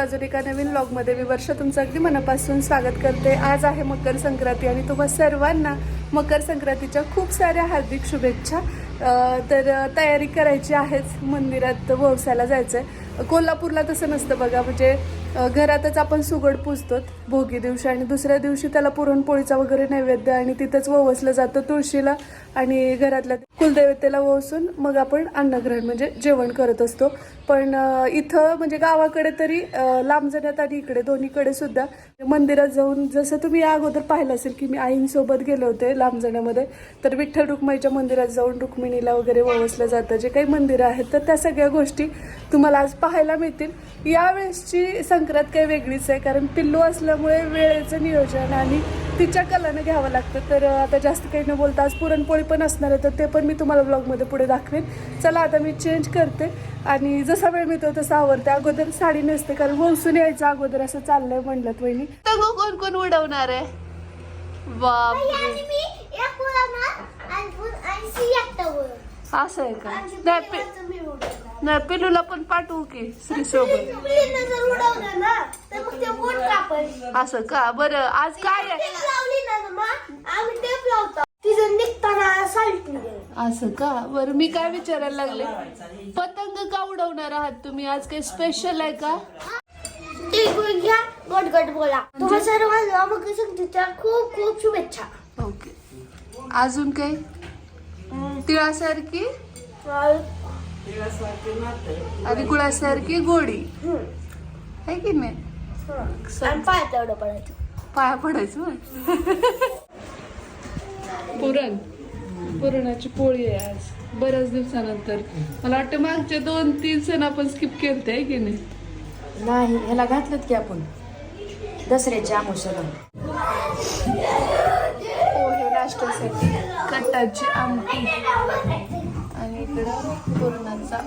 नमस्कार अजून एका नवीन व्लॉगमध्ये मी वर्ष तुमचं अगदी मनापासून स्वागत करते. आज आहे मकर संक्रांती आणि तुम्हा सर्वांना मकर संक्रांतीच्या खूप साऱ्या हार्दिक शुभेच्छा. तर तयारी करायची आहेच. मंदिरात ववसाला जायचं आहे कोल्हापूरला तसं नसतं बघा. म्हणजे घरातच आपण सुगड पुजतो भोगी दिवशी आणि दुसऱ्या दिवशी त्याला पुरणपोळीचा वगैरे नैवेद्य आणि तिथंच ववसलं जातं तुळशीला आणि घरातल्या कुलदेवतेला वसून मग आपण अन्नग्रहण म्हणजे जेवण करत असतो. पण इथं म्हणजे गावाकडे तरी लांब जाण्यात आणि इकडे दोन्हीकडे सुद्धा मंदिरात जाऊन जसं तुम्ही या अगोदर पाहिलं असेल की मी आईंसोबत गेले होते लांब जाण्यामध्ये तर विठ्ठल रुक्माईच्या मंदिरात जाऊन रुक्मिणीला वगैरे ववसलं जातं. जे काही मंदिरं आहेत तर त्या सगळ्या गोष्टी तुम्हाला आज पाहायला मिळतील. यावेळेसची संक्रांत काही वेगळीच आहे कारण पिल्लू असलं असल्यामुळे वेळेचं नियोजन आणि तिच्या कलानं घ्यावं लागतं. तर आता जास्त काही न बोलता आज पुरणपोळी पण असणार आहे तर ते पण मी तुम्हाला ब्लॉगमध्ये पुढे दाखवेन. चला आता मी चेंज करते. आणि जसा वेळ मिळतो तसा आवडते अगोदर साडी नेसते कारण वंसून यायचं अगोदर असं चाललंय म्हणलं वहिनी. तर कोण कोण उडवणार आहे? बाप. असं आहे का? नाही नाही पिल्लूला पण पाठवू की श्री सोबत. असं का? बरं आज काय आहे. असं का? बरं मी काय विचारायला लागले? पतंग का उडवणार आहात तुम्ही? आज काही स्पेशल आहे का? घ्या बोला. तुम्हा सर्वांना मग संगीतच्या खूप खूप शुभेच्छा. ओके. अजून काही? तिळासारखी? आणि गुळासारखी गोडी. आहे की नाही? पाय तेवढं पडायचं. पाया पडायचं. पुरण. पुरणाची पोळी आहे आज. बऱ्याच दिवसानंतर. मला वाटतं मागचे दोन तीन सण आपण स्किप केलते आहे की नाही? नाही ह्याला घातलं की आपण? दसऱ्याच्या आमुष्याला. पोहे नाश्त्यासाठी. कट्टाची आमटी. इकडं पुरणाचा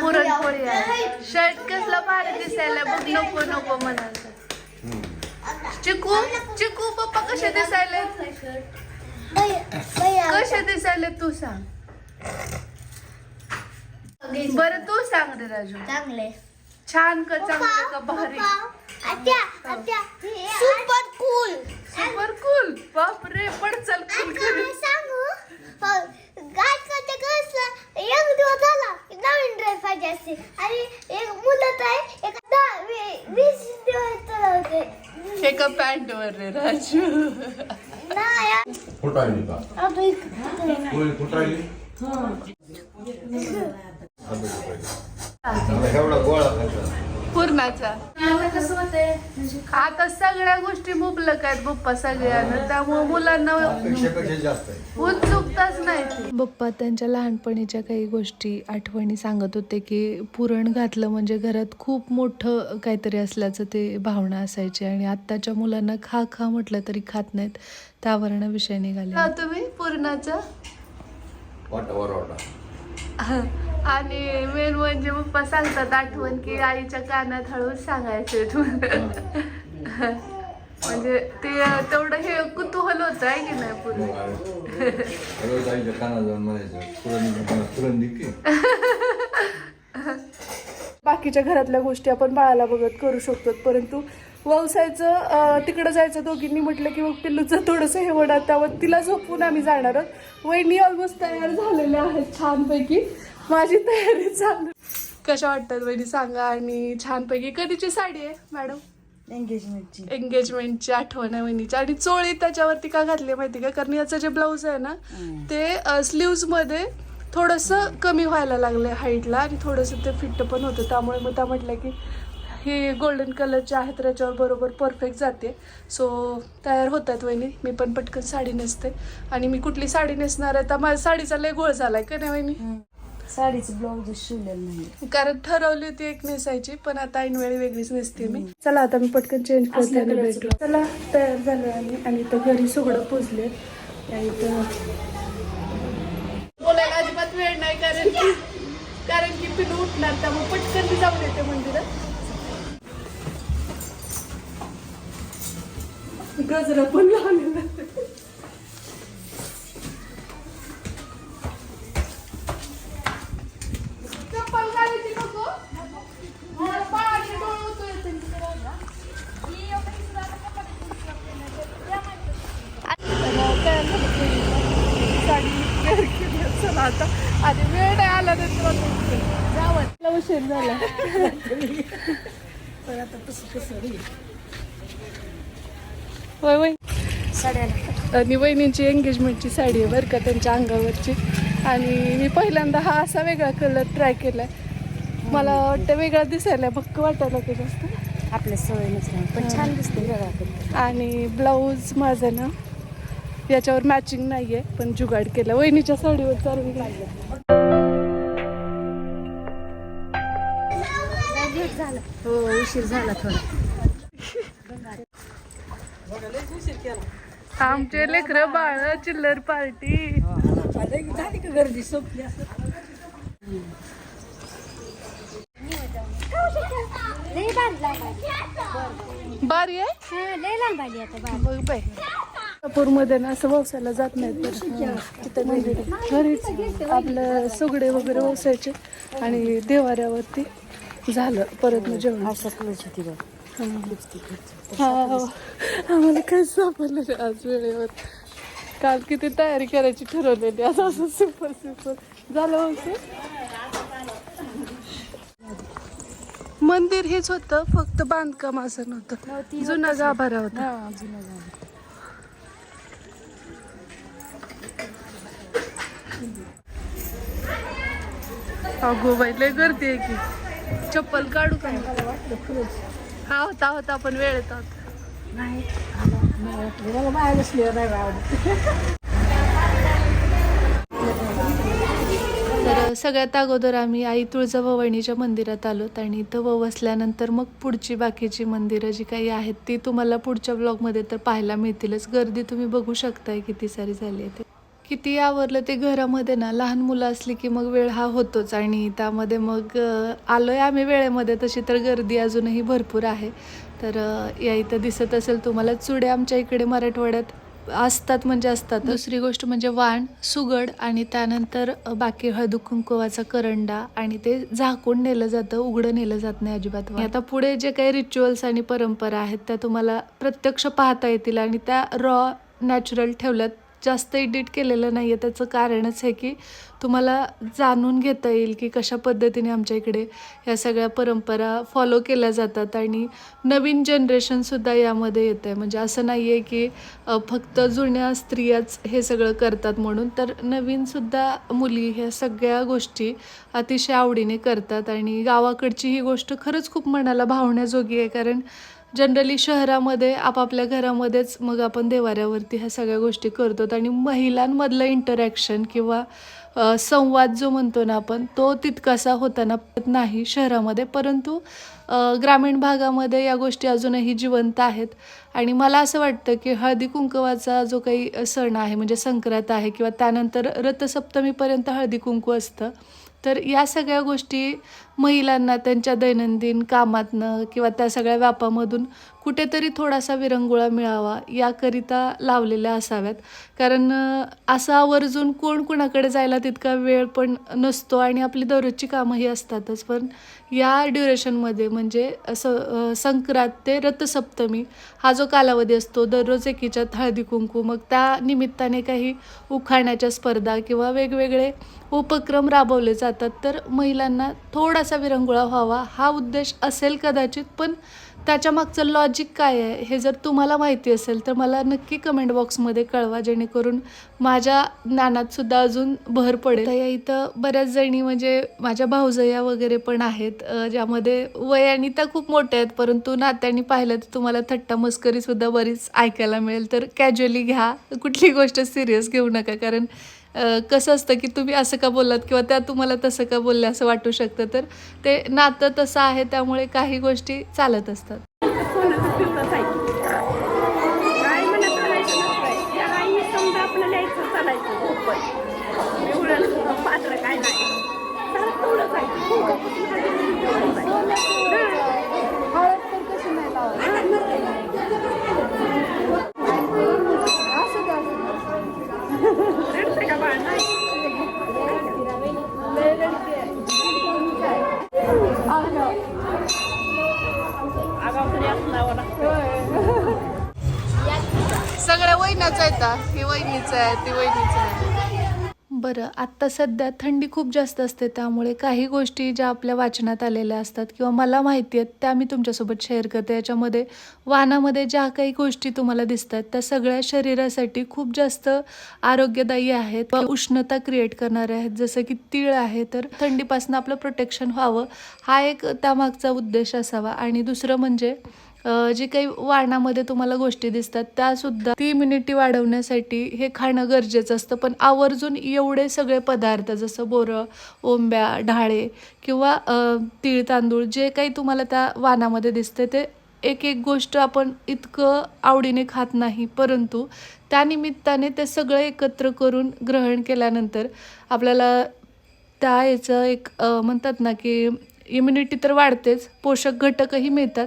पुरणपोळी शर्ट कसला भारी दिसायला बघ नको नको म्हणाल. चिकू चिकू पप्पा कसे दिसायले? कसे दिसायले तू सांग. बरं तू सांग रे राजू. चांगले. छान का चांगलं का भारी. सुपर कूल सुपर कूल बाप रे पण चल cool करू. सांगू? गाय करते कसला एक दिवस झाला नवीन ड्रेस पाहिजे असते. आणि एक मुलं आहे एक दहा वीस दिवस चालवते एका पॅन्ट वर रे राजू? नाही कुठं राहिली का कुठं राहिली एवढा गोळा खायचा पूर्णाचा. आता सगळ्या गोष्टी मुबलक आहेत बप्पा सगळ्यांना त्यामुळे मुलांना उत्सुकताच नाही. ती. बप्पा त्यांच्या लहानपणीच्या काही गोष्टी आठवणी सांगत होते की पुरण घातलं म्हणजे घरात खूप मोठं काहीतरी असल्याचं ते भावना असायची आणि आत्ताच्या मुलांना खा खा म्हटलं तरी खात नाहीत त्यावरनं विषय निघाले. तुम्ही पूर्णाचा? वाटा वर वाटा. आणि मेन म्हणजे पप्पा सांगतात आठवण की आईच्या कानात हळूच सांगायचे म्हणजे ते तेवढं हे कुतूहल होतं आहे की नाही पूर्ण? आईच्या कानात जाऊन म्हणायचं बाकीच्या घरातल्या गोष्टी आपण बाळाला बघत करू शकतो परंतु व्यवसायाचं तिकडं जायचं दोघींनी म्हटलं की मग पिल्लूचं थोडंसं हे होणार त्यावर तिला झोपून आम्ही जाणार आहोत. वहिनी ऑलमोस्ट तयार झालेल्या आहेत छानपैकी. माझी तयारी चालू कशा वाटतात वहिनी? सांगा. आणि छानपैकी कधीची साडी आहे मॅडम? एंगेजमेंटची एंगेजमेंटची आठवण आहे वहिनीची. आणि चोळी त्याच्यावरती का घातली माहिती का? कारण याचं जे ब्लाऊज आहे ना ते स्लीव्जमध्ये थोडंसं कमी व्हायला लागलंय हाईटला आणि थोडंसं ते फिट्ट पण होतं. त्यामुळे मग त्या म्हटलं की ही गोल्डन कलरची आहे तर याच्यावर बरोबर परफेक्ट जाते. सो तयार होतात वहिनी. मी पण पटकन साडी नेसते. आणि मी कुठली साडी नेसणार आहे? तर माझ्या साडीचा लय गोळ झालाय का नाही वहिनी? साडीचं ब्लाऊज शिवलेलं नाही कारण ठरवली होती एक नेसायची पण आता ऐनवेळी वेगळीच नेसते मी. चला आता मी पटकन चेंज करते आणि भेटू. चला तयार झालो आणि इथं घरी सुगडं पुजले. इथं बोलायला अजिबात वेळ नाही कारण की कारण की पिलू उठणार त्यामुळे पटकन मी जाऊन येते मंदिरात. गजरा पण लावलेला चप्पल घालायची नको मला पायाचे डोळे उतरले. साडी वेअर केली आता आणि वेळ नाही आला तर जावं उशीर झाला. होय होय आणि वहिनींची एंगेजमेंटची साडी आहे बरं का त्यांच्या अंगावरची. आणि मी पहिल्यांदा हा असा वेगळा कलर ट्राय केलाय. मला वाटतं वेगळा दिसायला भक्क वाटायला की जास्त. आपल्या सवय पण छान दिसते वेगळा आणि ब्लाऊज माझं ना याच्यावर मॅचिंग नाहीये पण जुगाड केलं. वहिनीच्या साडीवर चालू लागलं हो उशीर झाला थोडा. आमचे लेकर बाळ चिल्लर पार्टी. लई बांधला बाई. बारी आहे लई लांब आली आता बाई. मध्ये ना असं व्यवसायाला जात नाहीत. तिथं मंदिर. घरीच आपलं सुगडे वगैरे व्यवसायाचे आणि देवाऱ्यावरती झालं परत मग जेवण. बघ हा. आम्हाला काय सापडलं आज वेळेवर. काल किती तयारी करायची ठरवलेली आज असं सुपर सुपर झालं होतं मंदिर हेच होतं फक्त बांधकाम असं नव्हतं. जुना गाभारा होता. हा जुनं झालं अगो बाई लय गर्दी आहे की. चप्पल काढू का? हा होता होता पण वेळ येत नाही नाही तर सगळ्यात अगोदर आम्ही आई तुळजाभवानीच्या मंदिरात आलोत आणि इथं व बसल्यानंतर मग पुढची बाकीची मंदिरं जी काही आहेत ती तुम्हाला पुढच्या ब्लॉगमध्ये तर पाहायला मिळतीलच. गर्दी तुम्ही बघू शकताय किती सारी झाली आहे ते. किती आवरलं ते घरामध्ये ना? लहान मुलं असली की मग वेळ हा होतोच आणि त्यामध्ये मग अं, आलोय आम्ही वेळेमध्ये तशी तर गर्दी अजूनही भरपूर आहे. तर या इथं दिसत असेल तुम्हाला चुडे आमच्या इकडे मराठवाड्यात असतात म्हणजे असतात दुसरी गोष्ट म्हणजे वाण सुगड आणि त्यानंतर बाकी हळदू कुंकवाचा करंडा आणि ते झाकून नेलं जातं उघडं नेलं जात नाही अजिबात. आता पुढे जे काही रिच्युअल्स आणि परंपरा आहेत त्या तुम्हाला प्रत्यक्ष पाहता येतील आणि त्या रॉ नॅचरल ठेवल्यात. जास्त एडिट केलेलं नाही आहे त्याचं कारणच आहे की तुम्हाला जाणून घेता येईल की कशा पद्धतीने आमच्या इकडे ह्या सगळ्या परंपरा फॉलो केल्या जातात आणि नवीन जनरेशनसुद्धा यामध्ये येतं आहे म्हणजे असं नाही आहे की फक्त जुन्या स्त्रियाच हे सगळं करतात म्हणून तर नवीनसुद्धा मुली ह्या सगळ्या गोष्टी अतिशय आवडीने करतात आणि गावाकडची ही गोष्ट खरंच खूप मनाला भावण्याजोगी आहे. कारण जनरली शहरामध्ये आपापल्या घरामध्येच मग आपण देवाऱ्यावरती ह्या सगळ्या गोष्टी करतो. आणि महिलांमधलं इंटरॅक्शन किंवा संवाद जो म्हणतो ना आपण तो तितकासा होताना नाही शहरामध्ये. परंतु ग्रामीण भागामध्ये या गोष्टी अजूनही जिवंत आहेत. आणि मला असं वाटतं की हळदी कुंकवाचा जो काही सण आहे म्हणजे संक्रांत आहे किंवा त्यानंतर रथसप्तमीपर्यंत हळदी कुंकू असतं. तर या सगळ्या गोष्टी महिलांना त्यांच्या दैनंदिन कामातनं किंवा त्या सगळ्या व्यापामधून कुठेतरी थोडासा विरंगुळा मिळावा याकरिता लावलेल्या असाव्यात. कारण असं आवर्जून कोण कुणाकडे जायला तितका वेळ पण नसतो आणि आपली दररोजची कामंही असतातच. पण या ड्युरेशनमध्ये म्हणजे असं संक्रांत ते रथसप्तमी हा जो कालावधी असतो दररोज एकीच्यात हळदी कुंकू मग त्या निमित्ताने काही उखाण्याच्या स्पर्धा किंवा वेगवेगळे उपक्रम राबवले जातात. तर महिलांना थोडासा विरंगुळा व्हावा हा उद्देश असेल कदाचित पण त्याच्या मागचं लॉजिक काय आहे? हे जर तुम्हाला माहिती असेल तर मला नक्की कमेंट बॉक्समध्ये कळवा जेणेकरून माझ्या ज्ञानातसुद्धा अजून भर पडेल. या इथं बऱ्याच जणी म्हणजे माझ्या भाऊजया वगैरे पण आहेत ज्यामध्ये वयाने त्या खूप मोठ्या आहेत परंतु नात्याने पाहिलं तर तुम्हाला थट्टा मस्करीसुद्धा बरीच ऐकायला मिळेल. तर कॅज्युअली घ्या कुठली गोष्ट सिरियस घेऊ नका कारण कसं असतं की तुम्ही असं का बोललात किंवा त्या तुम्हाला तसं का बोलल्या असं वाटू शकतं. तर ते नातं तसं आहे त्यामुळे काही गोष्टी चालत असतात. वहिनाचा आहे ता. ही वहिनीचं आहे ती वहिनीचं आहे. बरं आत्ता सध्या थंडी खूप जास्त असते त्यामुळे काही गोष्टी ज्या आपल्या वाचनात आलेल्या असतात किंवा मला माहिती आहेत त्या मी तुमच्यासोबत शेअर करते. याच्यामध्ये वाहनामध्ये ज्या काही गोष्टी तुम्हाला दिसतात त्या सगळ्या शरीरासाठी खूप जास्त आरोग्यदायी आहेत. व उष्णता क्रिएट करणाऱ्या आहेत जसं की तीळ आहे तर थंडीपासून आपलं प्रोटेक्शन व्हावं. हा एक त्यामागचा उद्देश असावा. आणि दुसरं म्हणजे जे काही वाणामध्ये तुम्हाला गोष्टी दिसतात त्यासुद्धा ती इम्युनिटी वाढवण्यासाठी हे खाणं गरजेचं असतं. पण आवर्जून एवढे सगळे पदार्थ जसं बोरं ओंब्या ढाळे किंवा तीळ तांदूळ जे काही तुम्हाला त्या वाणामध्ये दिसते ते एक एक गोष्ट आपण इतकं आवडीने खात नाही. परंतु त्यानिमित्ताने ते सगळं एकत्र करून ग्रहण केल्यानंतर आपल्याला त्या याचं एक म्हणतात ना की इम्युनिटी तर वाढतेच पोषक घटकही मिळतात.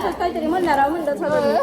असंच काहीतरी म्हणणार आहो म्हणलं सगळं.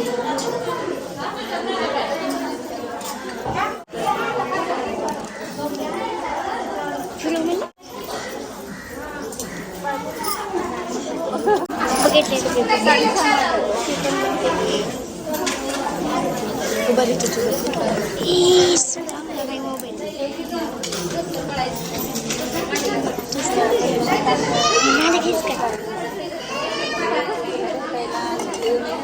ट्युशन हे पण महाट्युशन पण आहे दोन्ही त्यांनी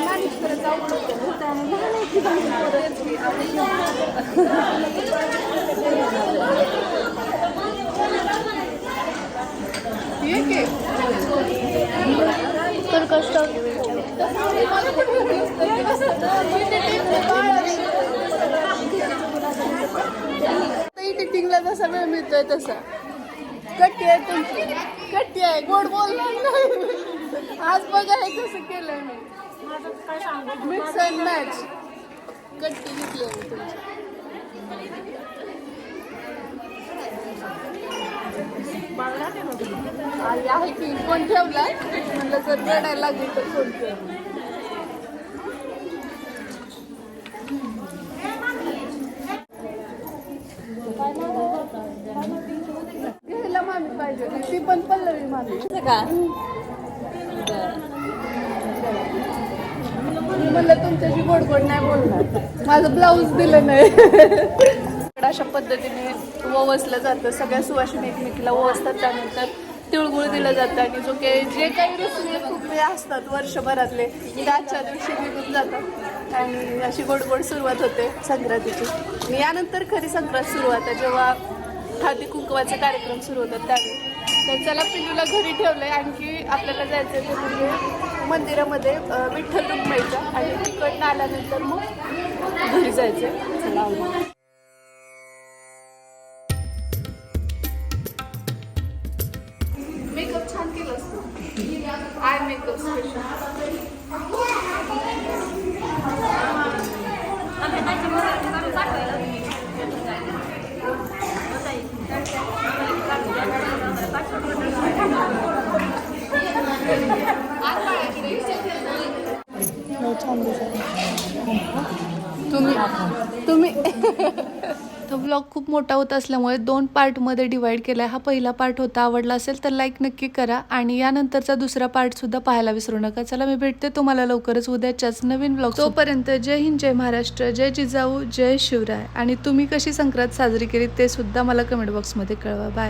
मॅनेज करत अवघड होतं. त्यामुळे लहान आहे की बाकी पोरं आहेत एडिटिंगला जसा वेळ मिळतोय तसा कट्टी आहे तुमची. कट्टी आहे गोड बोल आज बघा हे कसं केलंय मी. मिक्स अँड मॅच कट्टी घेतली आहे तुमची. आहे की कोण ठेवलाय? म्हणलं जर रडायला लागेल तर फोन मामी पाहिजे ती पण पल्लवी मामी का? मी म्हणलं तुमच्याशी गोड गोड नाही बोलणार. माझं ब्लाऊज दिलं नाही. अशा पद्धतीने ओवसलं जातं. सगळ्या सुवासिनी एकमेकीला ओवसतात त्यानंतर तिळगुळ दिलं जातं. आणि जो काही जे काही रुसले फुगले असतात वर्षभरातले आजच्या दिवशी निघून जातात. आणि अशी गोड गोड सुरुवात होते संक्रांतीची. आणि यानंतर खरी संक्रांत सुरुवात आहे. जेव्हा हळदी कुंकवाचे कार्यक्रम सुरू होतात त्यावेळी. तर चला पिल्लूला घरी ठेवलंय. आणखी आपल्याला जायचं ते म्हणजे मंदिरामध्ये विठ्ठल रुक्माईचा. आणि तिकडनं आल्यानंतर मग घरी जायचं आहे चला तुम्ही. तो ब्लॉग खूप मोठा होत असल्यामुळे दोन पार्टमध्ये डिवाइड केला आहे हा पहिला पार्ट होता आवडला असेल तर लाईक नक्की करा. आणि यानंतरचा दुसरा पार्टसुद्धा पाहायला विसरू नका. चला मी भेटते तुम्हाला लवकरच उद्याच्याच नवीन ब्लॉग तोपर्यंत जय हिंद जय महाराष्ट्र जय जिजाऊ जय शिवराय. आणि तुम्ही कशी संक्रांत साजरी केली ते सुद्धा मला कमेंट बॉक्समध्ये कळवा. बाय